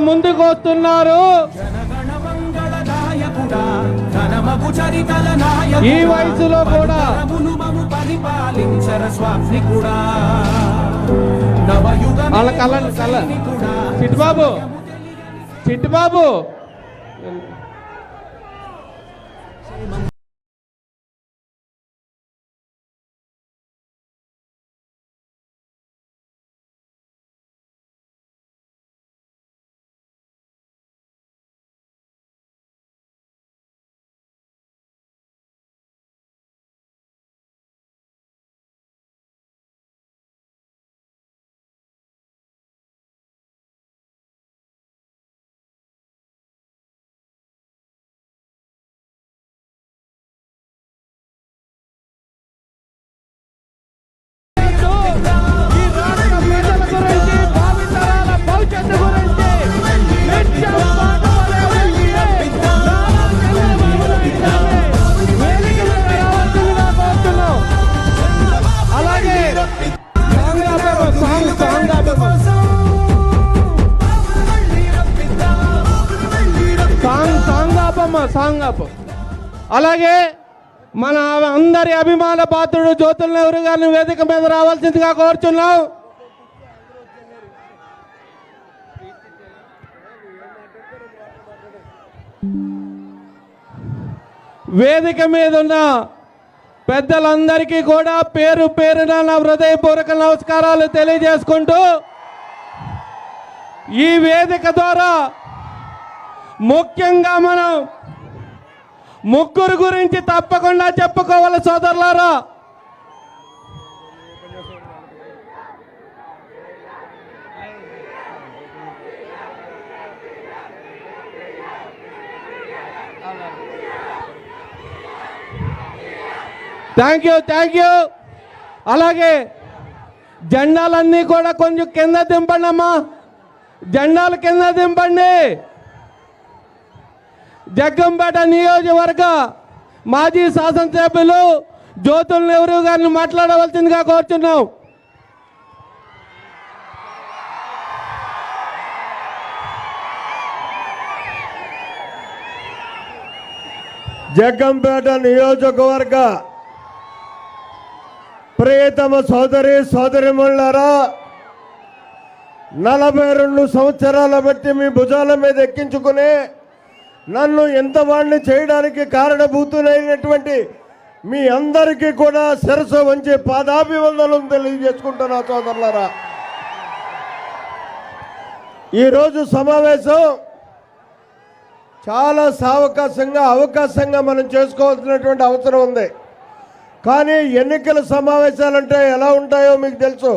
ముందుకు వస్తున్నారు ఈ వయసులో కూడా వాళ్ళ కళ్ళ కళ్ళ Chittubabu Chittubabu song song up అలాగే మన అందరి అభిమాన పాత్రుడు జ్యోతుల నెహ్రూ గారిని వేదిక మీద రావాల్సిందిగా కోరుచున్నాం. వేదిక మీద ఉన్న పెద్దలందరికీ కూడా పేరు పేరున నా హృదయపూర్వక నమస్కారాలు తెలియజేసుకుంటూ ఈ వేదిక ద్వారా ముఖ్యంగా మనం ముగ్గురు గురించి తప్పకుండా చెప్పుకోవాలి సోదరులారా. థ్యాంక్ యూ థ్యాంక్ యూ అలాగే జెండాలన్నీ కూడా కొంచెం కింద దింపండి అమ్మా జెండాలు కింద దింపండి. జగ్గంపేట నియోజకవర్గ మాజీ శాసనసభ్యులు జ్యోతుల నెహ్రూ గారిని మాట్లాడవలసిందిగా కోరుచున్నాం. జగ్గంపేట నియోజకవర్గ ప్రియతమ సోదరి సోదరిమణులారా నలభై రెండు సంవత్సరాల బట్టి మీ భుజాల మీద ఎక్కించుకునే నన్ను ఎంతవాణ్ణి చేయడానికి కారణభూతులైనటువంటి మీ అందరికీ కూడా శిరసు వంచి పాదాభివందనం తెలియజేసుకుంటున్నా సోదరులారా. ఈరోజు సమావేశం చాలా సావకాశంగా అవకాశంగా మనం చేసుకోవాల్సినటువంటి అవసరం ఉంది. కానీ ఎన్నికల సమావేశాలంటే ఎలా ఉంటాయో మీకు తెలుసు.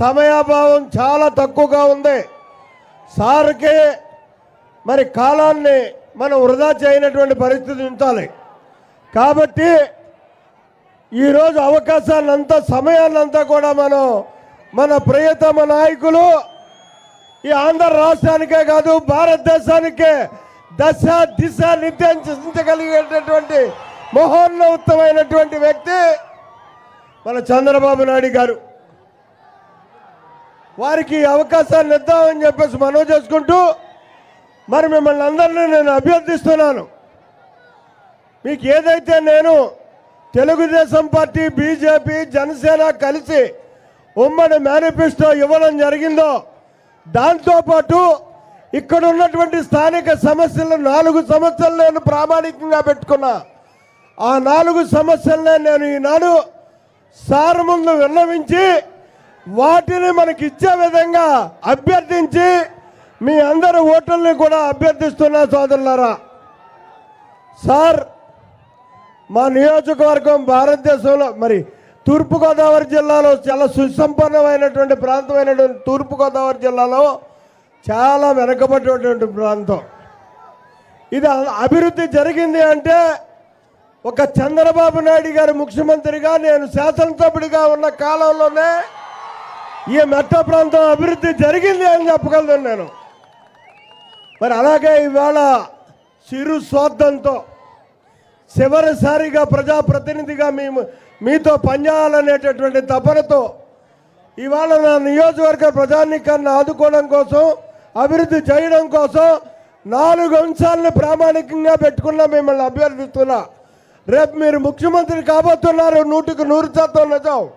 సమయాభావం చాలా తక్కువగా ఉంది. సార్కే మరి కాలాన్ని మనం వృధా చేయనటువంటి పరిస్థితి ఉంచాలి. కాబట్టి ఈరోజు అవకాశాలంతా సమయాన్నంతా కూడా మనం మన ప్రియతమ నాయకులు ఈ ఆంధ్ర రాష్ట్రానికే కాదు భారతదేశానికే దశ దిశ నిర్దేశించగలిగేటటువంటి మహోన్నతమైనటువంటి వ్యక్తి మన చంద్రబాబు నాయుడు గారు. వారికి ఈ అవకాశాన్ని ఇద్దామని చెప్పేసి మనవి చేసుకుంటూ మరి మిమ్మల్ని అందరినీ నేను అభ్యర్థిస్తున్నాను. మీకు ఏదైతే నేను తెలుగుదేశం పార్టీ బీజేపీ జనసేన కలిసి ఉమ్మడి మేనిఫెస్టో ఇవ్వడం జరిగిందో దాంతోపాటు ఇక్కడ ఉన్నటువంటి స్థానిక సమస్యలు నాలుగు సమస్యలు నేను ప్రామాణికంగా పెట్టుకున్నా. ఆ నాలుగు సమస్యలనే నేను ఈనాడు సార్ ముందు విన్నవించి వాటిని మనకి ఇచ్చే విధంగా అభ్యర్థించి మీ అందరి ఓటర్ని కూడా అభ్యర్థిస్తున్నా సోదరులారా. సార్ మా నియోజకవర్గం భారతదేశంలో మరి తూర్పుగోదావరి జిల్లాలో చాలా సుసంపన్నమైనటువంటి ప్రాంతమైనటువంటి తూర్పుగోదావరి జిల్లాలో చాలా వెనకబడినటువంటి ప్రాంతం. ఇది అభివృద్ధి జరిగింది అంటే ఒక చంద్రబాబు నాయుడు గారు ముఖ్యమంత్రిగా నేను శాసనసభ్యుడిగా ఉన్న కాలంలోనే ఈ మెట్ట ప్రాంతం అభివృద్ధి జరిగింది అని చెప్పగలను నేను. మరి అలాగే ఇవాళ చిరు స్వార్థంతో చివరిసారిగా ప్రజాప్రతినిధిగా మేము మీతో పనిచేయాలనేటటువంటి తపనతో ఇవాళ నా నియోజకవర్గ ప్రజానికాన్ని ఆదుకోవడం కోసం అభివృద్ధి చేయడం కోసం నాలుగు అంశాలను ప్రామాణికంగా పెట్టుకున్నా మిమ్మల్ని అభ్యర్థిస్తున్నా. రేపు మీరు ముఖ్యమంత్రి కాబోతున్నారు నూటికి నూరు శాతం నిజం.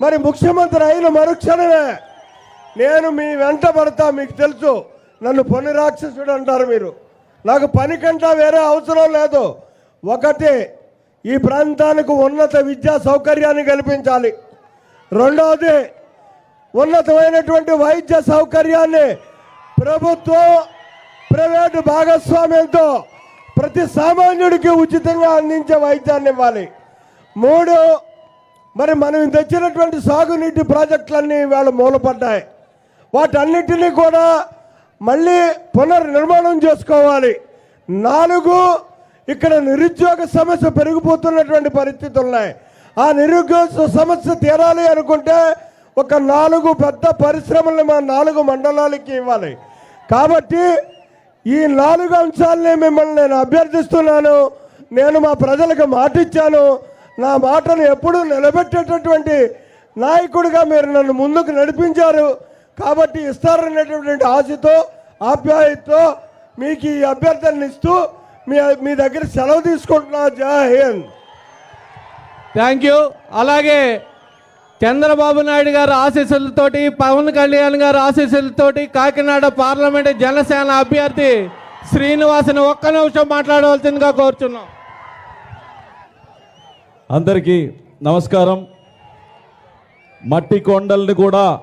మరి ముఖ్యమంత్రి అయిన మరుక్షణమే నేను మీ వెంట పడతా మీకు తెలుసు. నన్ను పని రాక్షసుడు అంటారు మీరు. నాకు పని కంటా వేరే అవసరం లేదు. ఒకటి ఈ ప్రాంతానికి ఉన్నత విద్యా సౌకర్యాన్ని కల్పించాలి. రెండవది ఉన్నతమైనటువంటి వైద్య సౌకర్యాన్ని ప్రభుత్వం ప్రైవేటు భాగస్వామ్యంతో ప్రతి సామాన్యుడికి ఉచితంగా అందించే వైద్యాన్ని ఇవ్వాలి. మూడు మరి మనం తెచ్చినటువంటి సాగునీటి ప్రాజెక్టులన్నీ ఇవాళ మూలపడ్డాయి. వాటన్నిటినీ కూడా మళ్ళీ పునర్నిర్మాణం చేసుకోవాలి. నాలుగు ఇక్కడ నిరుద్యోగ సమస్య పెరిగిపోతున్నటువంటి పరిస్థితులు ఉన్నాయి. ఆ నిరుద్యోగ సమస్య తీరాలి అనుకుంటే ఒక నాలుగు పెద్ద పరిశ్రమల్ని మా నాలుగు మండలాలకి ఇవ్వాలి. కాబట్టి ఈ నాలుగు అంశాలని మిమ్మల్ని నేను అభ్యర్థిస్తున్నాను. నేను మా ప్రజలకు మాట ఇచ్చాను నా మాటను ఎప్పుడూ నిలబెట్టేటటువంటి నాయకుడిగా మీరు నన్ను ముందుకు నడిపించారు. కాబట్టి ఇస్తారనేటటువంటి ఆశతో ఆప్యాయతతో మీకు ఈ అభ్యర్థనలు ఇస్తూ మీ మీ దగ్గర సెలవు తీసుకుంటున్నా జై హింద్. Thank you. అలాగే చంద్రబాబు నాయుడు గారు ఆశీస్సులతోటి పవన్ కళ్యాణ్ గారు ఆశీస్సులతోటి కాకినాడ పార్లమెంట్ జనసేన అభ్యర్థి శ్రీనివాసుని ఒక్క నిమిషం మాట్లాడవలసిందిగా కోరుచున్నాం. అందరికీ నమస్కారం. మట్టి కొండల్ని కూడా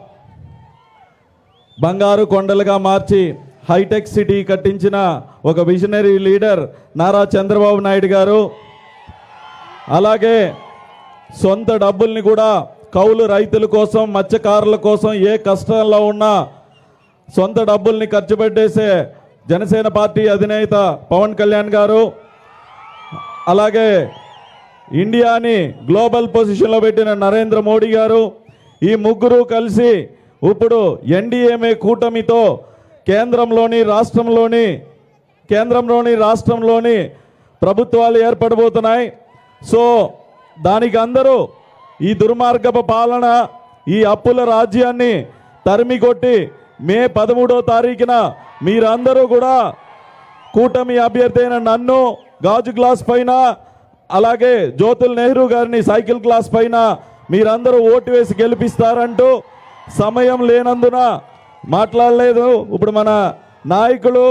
బంగారు కొండలుగా మార్చి హైటెక్ సిటీ కట్టించిన ఒక విజనరీ లీడర్ నారా చంద్రబాబు నాయుడు గారు. అలాగే సొంత డబ్బుల్ని కూడా కౌలు రైతుల కోసం మత్స్యకారుల కోసం ఏ కష్టంలో ఉన్నా సొంత డబ్బుల్ని ఖర్చు పెట్టేసే జనసేన పార్టీ అధినేత పవన్ కళ్యాణ్ గారు. అలాగే ఇండియాని గ్లోబల్ పొజిషన్లో పెట్టిన నరేంద్ర మోడీ గారు. ఈ ముగ్గురు కలిసి ఇప్పుడు ఎన్డీఏమే కూటమితో కేంద్రంలోని రాష్ట్రంలోని కేంద్రంలోని రాష్ట్రంలోని ప్రభుత్వాలు ఏర్పడబోతున్నాయి. సో దానికి అందరూ ఈ దుర్మార్గపు పాలన ఈ అప్పుల రాజ్యాన్ని తరిమి కొట్టి మే పదమూడో తారీఖున మీరందరూ కూడా కూటమి అభ్యర్థి అయిన నన్ను గాజు గ్లాస్ పైన అలాగే జ్యోతుల్ నెహ్రూ గారిని సైకిల్ గ్లాస్ పైన మీరందరూ ఓటు వేసి గెలిపిస్తారంటూ సమయం లేనందున మాట్లాడలేదు. ఇప్పుడు మన నాయకులు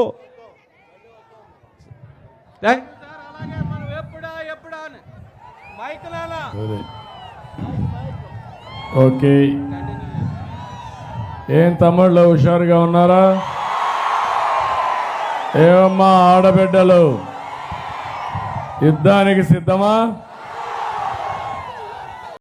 ఓకే. ఏం తమ్ముళ్ళు హుషారుగా ఉన్నారా? ఏమమ్మా ఆడబిడ్డలు? యుద్ధానికి సిద్ధమా?